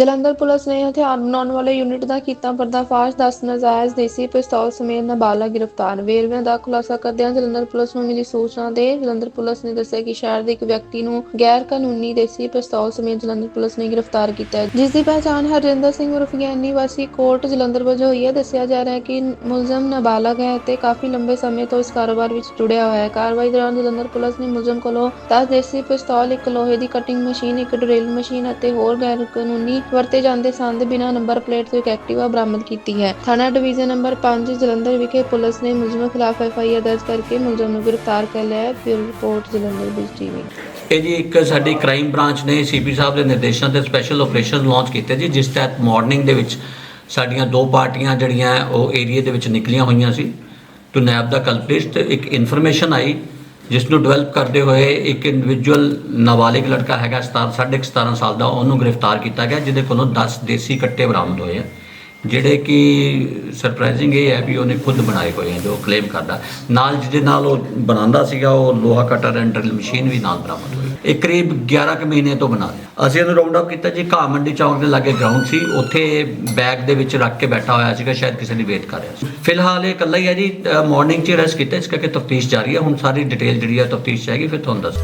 Jalandhar police ਨੇ ਹਥਿਆਰ ਬਣਾਉਣ ਵਾਲੇ ਯੂਨਿਟ ਦਾ ਕੀਤਾ ਪਰਦਾਫਾਸ਼ 10 ਨਜਾਇਜ਼ ਦੇਸੀ ਪਿਸਤੌਲ ਸਮੇਤ ਨਾਬਾਲਗ ਗ੍ਰਿਫਤਾਰ। ਵੇਰਵਿਆਂ ਦਾ ਖੁਲਾਸਾ ਕਰਦਿਆਂ ਜਲੰਧਰ ਪੁਲਿਸ ਨੂੰ ਮਿਲੀ ਸੂਚਨਾ ਦੇ ਜਲੰਧਰ ਪੁਲਿਸ ਨੇ ਦੱਸਿਆ ਕਿ ਸ਼ਹਿਰ ਦੇ ਇੱਕ ਵਿਅਕਤੀ ਨੂੰ ਗੈਰ ਕਾਨੂੰਨੀ ਦੇਸੀ ਪਿਸਤੌਲ ਸਮੇਤ ਜਲੰਧਰ ਪੁਲਿਸ ਨੇ ਗ੍ਰਿਫਤਾਰ ਕੀਤਾ ਹੈ। ਜਿਸ ਦੀ ਪਹਿਚਾਣ ਹਰਜਿੰਦਰ ਸਿੰਘ ਉਰਫ ਗਿਆਨੀ ਵਾਸੀ ਕੋਟ ਜਲੰਧਰ ਵਜੋਂ ਹੋਈ ਹੈ। ਦੱਸਿਆ ਜਾ ਰਿਹਾ ਹੈ ਕਿ ਮੁਲਜ਼ਮ ਨਾਬਾਲਗ ਹੈ ਅਤੇ ਕਾਫੀ ਲੰਬੇ ਸਮੇਂ ਤੋਂ ਇਸ ਕਾਰੋਬਾਰ ਵਿੱਚ ਜੁੜਿਆ ਹੋਇਆ ਹੈ। ਕਾਰਵਾਈ ਦੌਰਾਨ ਜਲੰਧਰ ਪੁਲਿਸ ਨੇ ਮੁਲਜ਼ਮ ਕੋਲੋਂ 10 ਦੇਸੀ ਪਿਸਤੌਲ, ਇੱਕ ਲੋਹੇ ਦੀ ਕਟਿੰਗ ਮਸ਼ੀਨ ਇੱਕ ਡਰਿਲ ਮਸ਼ੀਨ ਅਤੇ ਹੋਰ ਗੈਰ ਕਾਨੂੰਨੀ ਵਰਤੇ ਜਾਂਦੇ ਸੰਦ ਬਿਨਾਂ ਨੰਬਰ ਪਲੇਟ ਤੋਂ ਇੱਕ ਐਕਟਿਵਾ ਬਰਾਮਦ ਕੀਤੀ ਹੈ। ਥਾਣਾ ਡਿਵੀਜ਼ਨ ਨੰਬਰ 5 ਜਲੰਧਰ ਵਿਖੇ ਪੁਲਿਸ ਨੇ ਮੁਲਜ਼ਮ ਖਿਲਾਫ ਐਫ ਦਰਜ ਕਰਕੇ ਮੁਲਜ਼ਮ ਨੂੰ ਗ੍ਰਿਫਤਾਰ ਕਰ ਲਿਆ ਹੈ। ਬਿਊਰੋ ਰਿਪੋਰਟ, ਜਲੰਧਰ ਬਿਜ ਟੀਵੀ। ਇਹ ਜੀ ਇੱਕ ਸਾਡੀ ਕ੍ਰਾਈਮ ਬ੍ਰਾਂਚ ਨੇ ਸੀਪੀ ਸਾਹਿਬ ਦੇ ਨਿਰਦੇਸ਼ਾਂ ਤੇ ਸਪੈਸ਼ਲ ਆਪਰੇਸ਼ਨ ਲਾਂਚ ਕੀਤੇ ਜੀ, ਜਿਸ ਤਹਿਤ ਮਾਰਨਿੰਗ ਦੇ ਵਿੱਚ ਸਾਡੀਆਂ ਦੋ ਪਾਰਟੀਆਂ ਜਿਹੜੀਆਂ ਉਹ ਏਰੀਆ ਦੇ ਵਿੱਚ ਨਿਕਲੀਆਂ ਹੋਈਆਂ ਸੀ। ਟੂ ਨੈਬ ਦਾ ਕਲਪ੍ਰਿਟ ਤੇ ਇੱਕ ਇਨਫੋਰਮੇਸ਼ਨ ਆਈ ਜਿਸ ਨੂੰ ਡਿਵੈਲਪ ਕਰਦੇ ਹੋਏ ਇੱਕ ਇੰਡੀਵਿਜੂਅਲ ਨਾਬਾਲਿਗ ਲੜਕਾ ਹੈਗਾ 17 17.5 ਸਾਲ ਦਾ, ਉਹਨੂੰ ਗ੍ਰਿਫਤਾਰ ਕੀਤਾ ਗਿਆ, ਜਿਹਦੇ ਕੋਲੋਂ 10 ਦੇਸੀ ਕੱਟੇ ਬਰਾਮਦ ਹੋਏ ਆ। ਜਿਹੜੇ ਕਿ ਸਰਪ੍ਰਾਈਜ਼ਿੰਗ ਇਹ ਹੈ ਵੀ ਉਹਨੇ ਖੁਦ ਬਣਾਏ ਹੋਏ ਆ, ਜੋ ਕਲੇਮ ਕਰਦਾ। ਨਾਲ ਜਿਹਦੇ ਨਾਲ ਉਹ ਬਣਾਉਂਦਾ ਸੀਗਾ, ਉਹ ਲੋਹਾ ਕਟਰ ਐਂਡ ਡਰਿਲ ਮਸ਼ੀਨ ਵੀ ਨਾਲ ਬਰਾਮਦ ਹੋਈ। ਇਹ ਕਰੀਬ 11 ਕੁ ਮਹੀਨੇ ਤੋਂ ਬਣਾ ਰਿਹਾ। ਅਸੀਂ ਇਹਨੂੰ ਰਾਉਂਡ ਅਪ ਕੀਤਾ ਜੀ, ਘਾਹ ਮੰਡੀ ਚੌਂਕ ਦੇ ਲਾਗੇ ਗਰਾਊਂਡ ਸੀ। ਉੱਥੇ ਬੈਗ ਦੇ ਵਿੱਚ ਰੱਖ ਕੇ ਬੈਠਾ ਹੋਇਆ ਸੀਗਾ, ਸ਼ਾਇਦ ਕਿਸੇ ਨੇ ਵੇਟ ਕਰ ਰਿਹਾ ਸੀ। ਫਿਲਹਾਲ ਇਹ ਇਕੱਲਾ ਹੀ ਹੈ ਜੀ ਮਾਰਨਿੰਗ 'ਚ ਰੈਸਟ ਕੀਤਾ। ਇਸ ਕਰਕੇ ਤਫਤੀਸ਼ ਜਾਰੀ ਹੈ। ਹੁਣ ਸਾਰੀ ਡਿਟੇਲ ਜਿਹੜੀ ਹੈ ਤਫਤੀਸ਼ 'ਚ ਜਾਏਗੀ ਫਿਰ ਤੁਹਾਨੂੰ ਦੱਸ